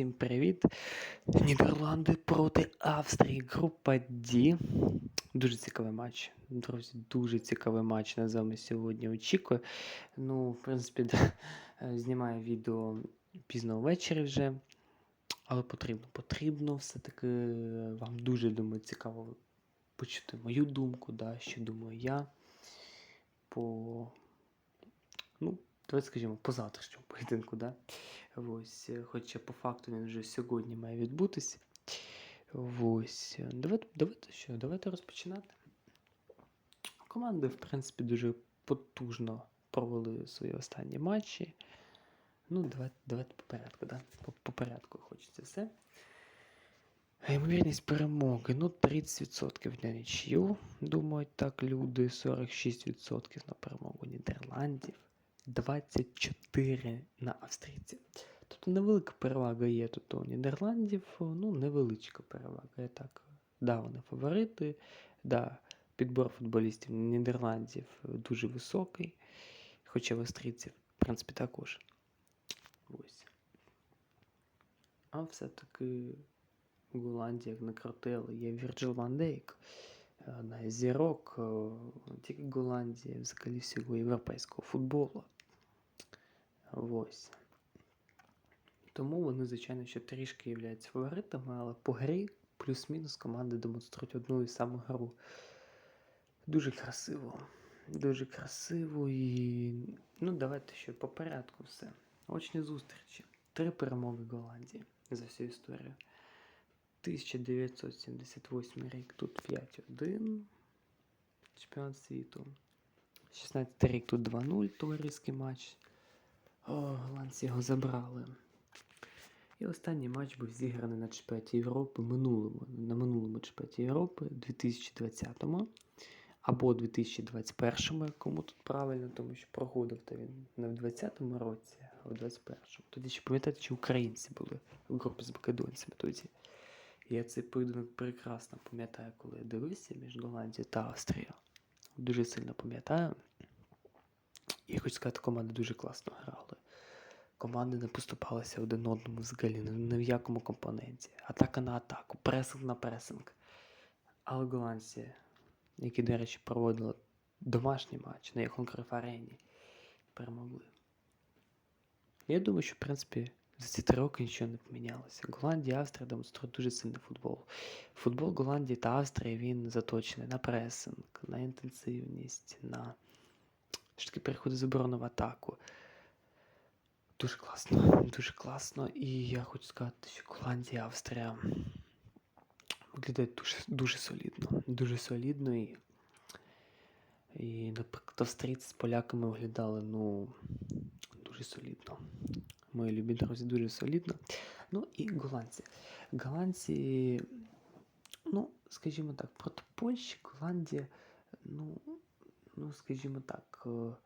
Всім привіт! Нідерланди проти Австрії. Група D. Дуже цікавий матч. Друзі, дуже цікавий матч на вами сьогодні очікує. Ну, в принципі, да, знімаю відео пізно ввечері вже. Але потрібно. Потрібно все-таки е, вам дуже думаю, цікаво почути мою думку, да, що думаю я. По. Ну, давайте скажімо, по завтрашньому поєдинку, да? Ось, е, хоча по факту він вже сьогодні має відбутися. Ось. е, Давайте, давайте що, давайте розпочинати. Команди, в принципі, дуже потужно провели свої останні матчі. Ну, давайте, давайте по порядку, да? По, по порядку хочеться все. Ймовірність перемоги. Ну, 30% на нічию. Думають так люди. 46% на перемогу Нідерландів. 24 на австрійців. Тобто невелика перевага є тут у Нідерландів, ну невеличка перевага. Я так. Да, вони фаворити. Да, підбор футболістів Нідерландів дуже високий. Хоча в австрійців, в принципі, також. Ось. А все-таки в Голландії, як накрутили, є Вірджил Ван Дейк. Зірок е, тільки Голландії, взагалі всього європейського футболу. Ось. Тому вони, звичайно, ще трішки являються фаворитами, але по грі плюс-мінус команди демонструють одну і саму гру. Дуже красиво. Дуже красиво і. Ну, давайте ще по порядку все. Очні зустрічі. Три перемоги Голландії за всю історію. 1978 рік тут 5-1. Чемпіонат світу. 16 рік тут 2-0 товариський матч. О, голландці його забрали. І останній матч був зіграний на чемпіонаті Європи минулому, на минулому чемпіонаті Європи 2020-му або 2021-му, якому тут правильно, тому що проходив то він не в 20-му році, а в 21-му. Тоді ще пам'ятаєте, чи українці були в групі з македонцями тоді. Я цей поєдинок прекрасно пам'ятаю, коли я дивився між Голландією та Австрією. Дуже сильно пам'ятаю. І хочу сказати, команди дуже класно грали. Команди не поступалися один одному взагалі, ні в якому компоненті. Атака на атаку, пресинг на пресинг. Але голландці, які, до речі, проводили домашній матч на арені, перемогли. Я думаю, що, в принципі, за ці три роки нічого не помінялося. Голландія і Австрія демонструють дуже сильний футбол. Футбол Голландії та Австрії він заточений на пресинг, на інтенсивність, на що таки переходи з оборони в атаку. Дуже класно, дуже класно. І я хочу сказати, що Голландія Австрія виглядають дуже, дуже солідно. Дуже солідно і. І, наприклад, австрійці з поляками виглядали, ну, дуже солідно. Мої любі друзі, дуже солідно. Ну і голландці. Голландці, ну, скажімо так, проти Польщі Голландія, ну, ну, скажімо так, е,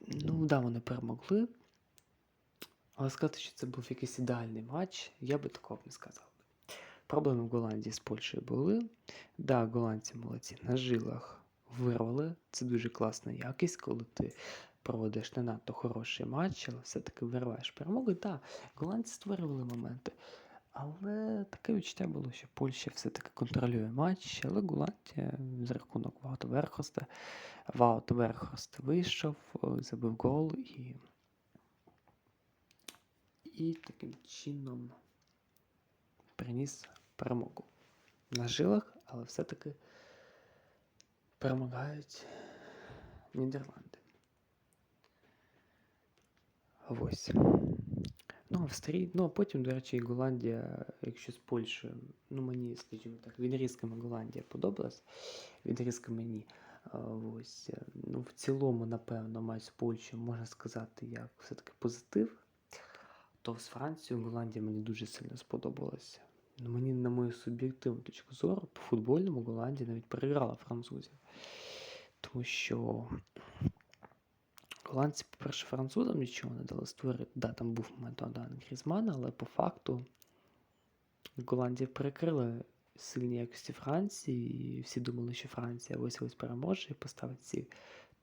ну, да, вони перемогли. Але сказати, що це був якийсь ідеальний матч, я би такого не сказав. Проблеми в Голландії з Польщею були. Да, голландці молодці на жилах вирвали. Це дуже класна якість, коли ти проводиш не надто хороший матч, але все-таки вириваєш перемогу. Так, голландці створювали моменти. Але таке відчуття було, що Польща все-таки контролює матч, але Голландія за рахунок Ваут Верхоста. Ваут Верхост вийшов, забив гол і. І таким чином приніс перемогу. На жилах, але все-таки перемагають Нідерланди. Ось. Ну, Австрій, ну а потім, до речі, і Голландія, якщо з Польщею, ну мені, скажімо так, відрізками Голландія подобалась, відрізками ні. Ось. е, Ну, в цілому, напевно, матч з Польщею можна сказати, як все-таки позитив. То з Францією Голландія мені дуже сильно сподобалася. Ну, мені, на мою суб'єктивну точку зору, по футбольному Голландія навіть переграла французів. Тому що голландці, по-перше, французам нічого не дали створити. Да, там був момент Одан Грізмана, але по факту Голландія перекрила сильні якості Франції, і всі думали, що Франція ось ось переможе і поставить ці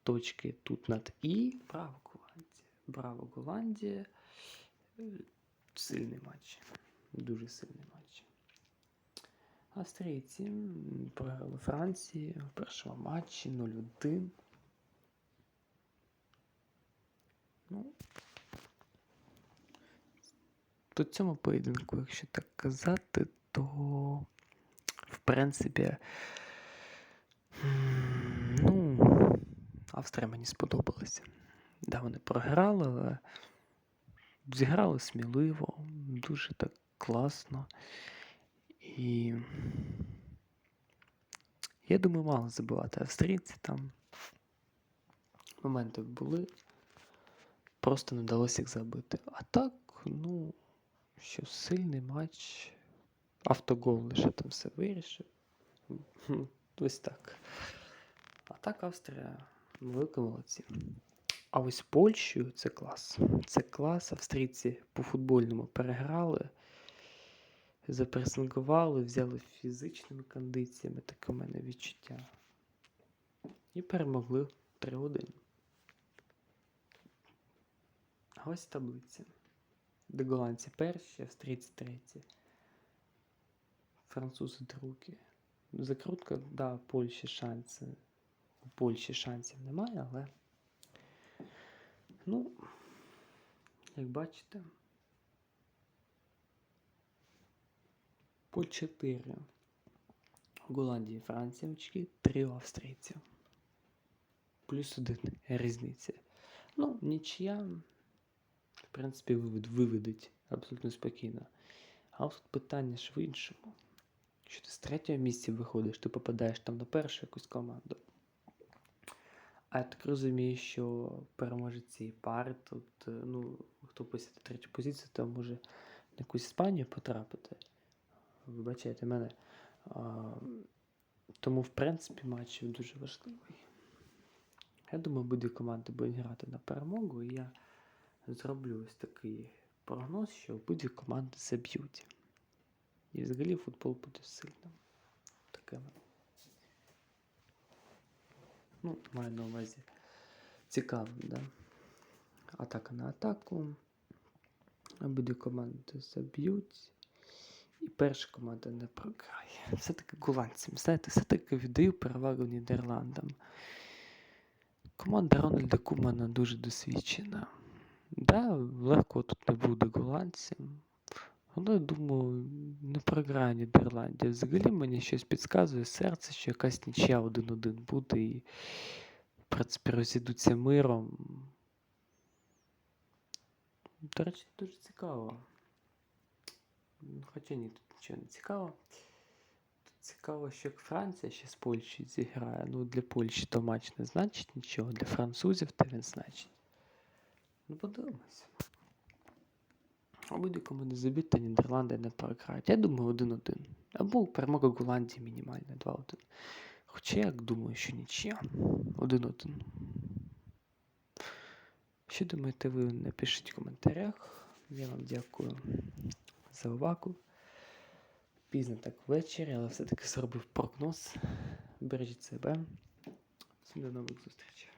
точки тут над І. Браво, Голландія! Браво, Голландія! Е, сильний матч. Дуже сильний матч. Австрійці програли Франції в першому матчі 0-1. Ну, по цьому поєдинку, якщо так казати, то в принципі, ну, Австрія мені сподобалася. Да, вони програли, але зіграли сміливо, дуже так класно. І я думаю, мало забивати австрійці там. Моменти були. Просто не вдалося їх забити. А так, ну, що сильний матч. Автогол лише там все вирішив. Ось так. А так Австрія великі молодці. А ось Польщею це клас. Це клас. Австрійці по футбольному переграли, запресингували, взяли фізичними кондиціями, таке в мене відчуття. І перемогли 3-1. А ось таблиця. Де голландці перші, австрійці треті. Французи другі. Закрутка, да, Польщі шанси. У Польщі шансів немає, але. Ну, як бачите, по 4 у Голландії Франції очки, 3 у австрійців. Плюс один різниця. Ну, нічия, в принципі, вивед, виведуть абсолютно спокійно. А тут питання ж в іншому. Якщо ти з третього місця виходиш, ти попадаєш там на першу якусь команду. А я так розумію, що переможець цієї пари, тут, ну, хто посяде третю позицію, то може на якусь Іспанію потрапити. Вибачайте мене. А, тому, в принципі, матч дуже важливий. Я думаю, обидві команди будуть грати на перемогу, і я зроблю ось такий прогноз, що обидві команди заб'ють. І взагалі футбол буде сильним. Таке. Ну, маю на увазі цікавим, да? Атака на атаку. Обидві команди заб'ють. І перша команда не програє. Все-таки голландцям. Знаєте, все-таки віддаю перевагу Нідерландам. Команда Рональда Кумана дуже досвідчена. Да, легко тут не буде голландцям. Але, думаю, не програє Нідерландія. Взагалі мені щось підказує серце, що якась нічия 1-1 буде і, в принципі, розійдуться миром. До речі, дуже цікаво. Хоча ні, тут нічого не цікаво. Тут цікаво, що як Франція ще з Польщею зіграє. Ну, для Польщі то матч не значить нічого, для французів то він значить. Ну, подивимося. Обидві команди заб'ють, та Нідерланди не програють. Я думаю, 1-1. Або перемога Голландії мінімальна 2-1. Хоча я думаю, що нічия. 1-1. Що думаєте ви? Напишіть в коментарях. Я вам дякую за увагу. Пізно так ввечері, але все-таки зробив прогноз. Бережіть себе. Всім до нових зустрічей.